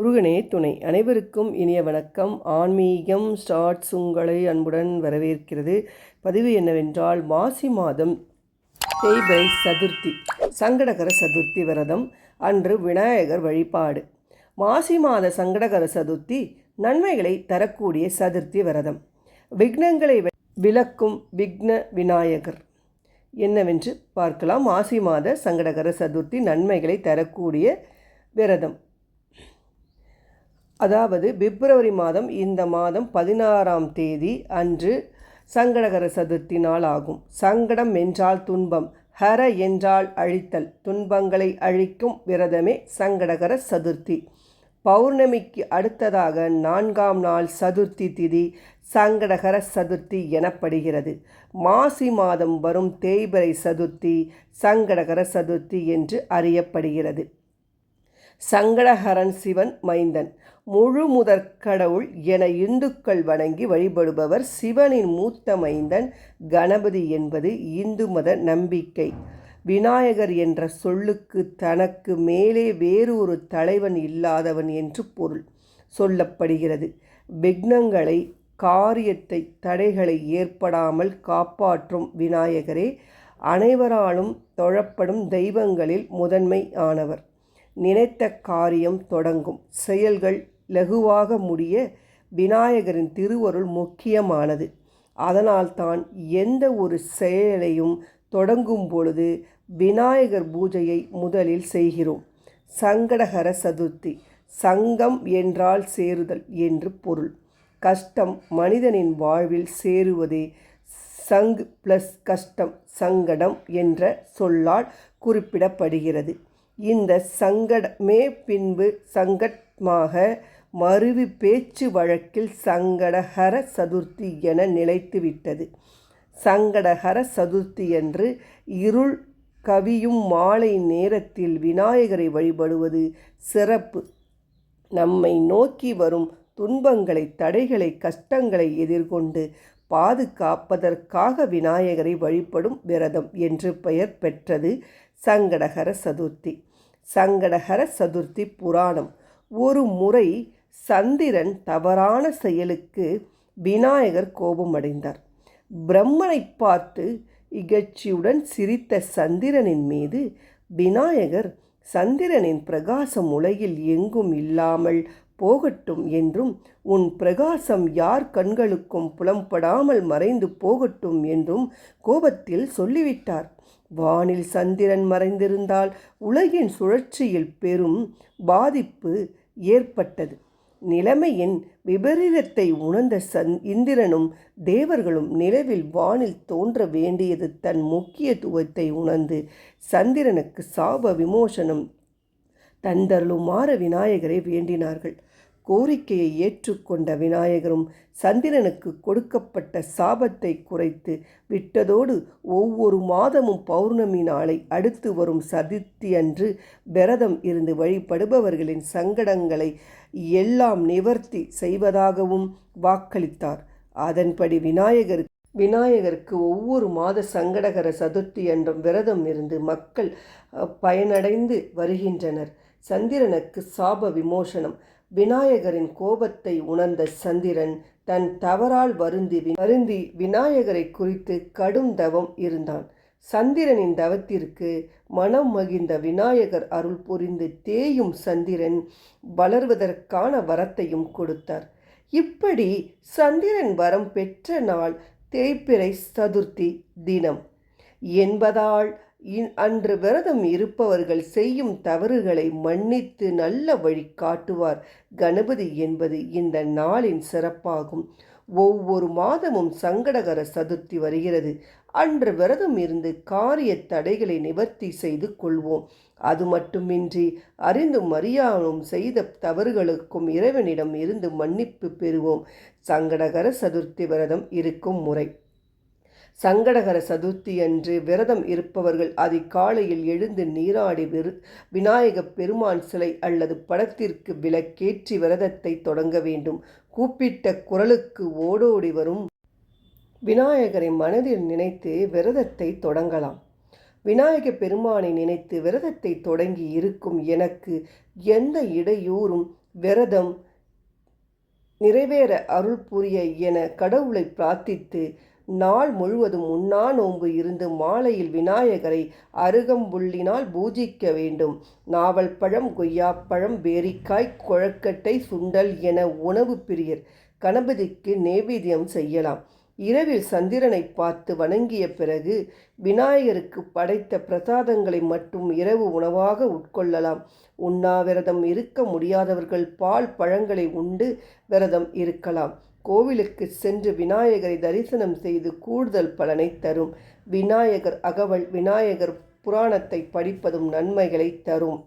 முருகனே துணை. அனைவருக்கும் இனிய வணக்கம். ஆன்மீகம் ஸ்டார்ட்ஸ் உங்களை அன்புடன் வரவேற்கிறது. பதிவு என்னவென்றால் மாசி மாதம் தேய்பிரை சதுர்த்தி சங்கடகர சதுர்த்தி விரதம். அன்று விநாயகர் வழிபாடு. மாசி மாத சங்கடகர சதுர்த்தி நன்மைகளை தரக்கூடிய சதுர்த்தி விரதம். விக்னங்களை விளக்கும் விக்ன விநாயகர். என்னவென்று பார்க்கலாம். மாசி மாத சங்கடகர சதுர்த்தி நன்மைகளை தரக்கூடிய விரதம். அதாவது பிப்ரவரி மாதம் இந்த மாதம் பதினாறாம் தேதி அன்று சங்கடகர சதுர்த்தி நாள் ஆகும். சங்கடம் என்றால் துன்பம் ஹர என்றால் அழித்தல் துன்பங்களை அழிக்கும் விரதமே சங்கடகர சதுர்த்தி. பௌர்ணமிக்கு அடுத்ததாக நான்காம் நாள் சதுர்த்தி திதி சங்கடகர சதுர்த்தி எனப்படுகிறது. மாசி மாதம் வரும் தேய்பிரை சதுர்த்தி சங்கடகர சதுர்த்தி என்று அறியப்படுகிறது. சங்கடஹரன் சிவன் மைந்தன். முழு முதற் கடவுள் என இந்துக்கள் வணங்கி வழிபடுபவர் சிவனின் மூத்த மைந்தன் கணபதி என்பது இந்து மத நம்பிக்கை. விநாயகர் என்ற சொல்லுக்கு தனக்கு மேலே வேறு ஒரு தலைவன் இல்லாதவன் என்று பொருள் சொல்லப்படுகிறது. விக்னங்களை காரியத்தை தடைகளை ஏற்படாமல் காப்பாற்றும் விநாயகரே அனைவராலும் தொழப்படும் தெய்வங்களில் முதன்மை ஆனவர். நினைத்த காரியம் தொடங்கும். செயல்கள் லகுவாக முடிய விநாயகரின் திருவருள் முக்கியமானது. அதனால்தான் எந்த ஒரு செயலையும் தொடங்கும் பொழுது விநாயகர் பூஜையை முதலில் செய்கிறோம். சங்கடகர சதுர்த்தி சங்கம் என்றால் சேருதல் என்று பொருள். கஷ்டம் மனிதனின் வாழ்வில் சேருவதே சங் ப்ளஸ் கஷ்டம் சங்கடம் என்ற சொல்லால் குறிப்பிடப்படுகிறது. இந்த சங்கடமே பின்பு சங்கடமாக மருவி பேச்சு வழக்கில் சங்கடஹர சதுர்த்தி என நிலைத்துவிட்டது. சங்கடஹர சதுர்த்தி என்று இருள் கவியும் மாலை நேரத்தில் விநாயகரை வழிபடுவது சிறப்பு. நம்மை நோக்கி வரும் துன்பங்களை தடைகளை கஷ்டங்களை எதிர்கொண்டு பாதுகாப்பதற்காக விநாயகரை வழிபடும் விரதம் என்று பெயர் பெற்றது சங்கடகர சதுர்த்தி. சங்கடகர சதுர்த்தி புராணம். ஒரு முறை சந்திரன் தவறான செயலுக்கு விநாயகர் கோபமடைந்தார். பிரம்மனை பார்த்து இகழ்ச்சியுடன் சிரித்த சந்திரனின் மீது விநாயகர் சந்திரனின் பிரகாசம் உலகில் எங்கும் இல்லாமல் போகட்டும் என்றும் உன் பிரகாசம் யார் கண்களுக்கும் புலம்படாமல் மறைந்து போகட்டும் என்றும் கோபத்தில் சொல்லிவிட்டார். வானில் சந்திரன் மறைந்திருந்தால் உலகின் சுழற்சியில் பெரும் பாதிப்பு ஏற்பட்டது. நிலைமையின் விபரீதத்தை உணர்ந்த சந் இந்திரனும் தேவர்களும் நிலவில் வானில் தோன்ற வேண்டியது தன் முக்கியத்துவத்தை உணர்ந்து சந்திரனுக்கு சாப விமோசனம் தந்தருளுமாற விநாயகரை வேண்டினார்கள். கோரிக்கையை ஏற்றுக்கொண்ட விநாயகரும் சந்திரனுக்கு கொடுக்கப்பட்ட சாபத்தை குறைத்து விட்டதோடு ஒவ்வொரு மாதமும் பௌர்ணமி நாளை அடுத்து வரும் சதுர்த்தி அன்று விரதம் இருந்து வழிபடுபவர்களின் சங்கடங்களை எல்லாம் நிவர்த்தி செய்வதாகவும் வாக்களித்தார். அதன்படி விநாயகர் விநாயகருக்கு ஒவ்வொரு மாத சங்கடகர சதுர்த்தி என்றும் விரதம் இருந்து மக்கள் பயனடைந்து வருகின்றனர். சந்திரனுக்கு சாப விமோசனம் விநாயகரின் கோபத்தை உணர்ந்த சந்திரன் தன் தவறால் வருந்தி வருந்தி விநாயகரை குறித்து கடும் தவம் இருந்தான். சந்திரனின் தவத்திற்கு மனம் மகிழ்ந்த விநாயகர் அருள் புரிந்து தேயும் சந்திரன் வளர்வதற்கான வரத்தையும் கொடுத்தார். இப்படி சந்திரன் வரம் பெற்ற நாள் தேய்பிறை சதுர்த்தி தினம். என்பதால் அன்று விரதம் இருப்பவர்கள் செய்யும் தவறுகளை மன்னித்து நல்ல வழி காட்டுவார். கணபதி என்பது இந்த நாளின் சிறப்பாகும். ஒவ்வொரு மாதமும் சங்கடகர சதுர்த்தி வருகிறது. அன்று விரதம் இருந்து காரிய தடைகளை நிவர்த்தி செய்து கொள்வோம். அது மட்டுமின்றி அறிந்தும் அறியாமலும் செய்த தவறுகளுக்கும் இறைவனிடம் இருந்து மன்னிப்பு பெறுவோம். சங்கடகர சதுர்த்தி விரதம் இருக்கும் முறை. சங்கடகர சதுர்த்தி அன்று விரதம் இருப்பவர்கள் அதிகாலையில் எழுந்து நீராடி விரு விநாயகப் பெருமான் சிலை அல்லது படத்திற்கு விலக்கேற்றி விரதத்தை தொடங்க வேண்டும். கூப்பிட்ட குரலுக்கு ஓடோடி வரும் விநாயகரை மனதில் நினைத்து விரதத்தை தொடங்கலாம். விநாயக பெருமானை நினைத்து விரதத்தை தொடங்கி இருக்கும் எனக்கு எந்த இடையூறும் விரதம் நிறைவேற அருள் புரிய என கடவுளை பிரார்த்தித்து நாள் முழுவதும் உண்ணா நோன்பு இருந்து மாலையில் விநாயகரை அருகம்புள்ளினால் பூஜிக்க வேண்டும். நாவல் பழம் கொய்யாப்பழம் பேரிக்காய் குழக்கட்டை சுண்டல் என உணவு பிரியர் கணபதிக்கு நேவேத்தியம் செய்யலாம். இரவில் சந்திரனை பார்த்து வணங்கிய பிறகு விநாயகருக்கு படைத்த பிரசாதங்களை மட்டும் இரவு உணவாக உட்கொள்ளலாம். உண்ணாவிரதம் இருக்க முடியாதவர்கள் பால் பழங்களை உண்டு விரதம் இருக்கலாம். கோவிலுக்கு சென்று விநாயகரை தரிசனம் செய்து கூடுதல் பலனை தரும். விநாயகர் அகவல் விநாயகர் புராணத்தை படிப்பதும் நன்மைகளை தரும்.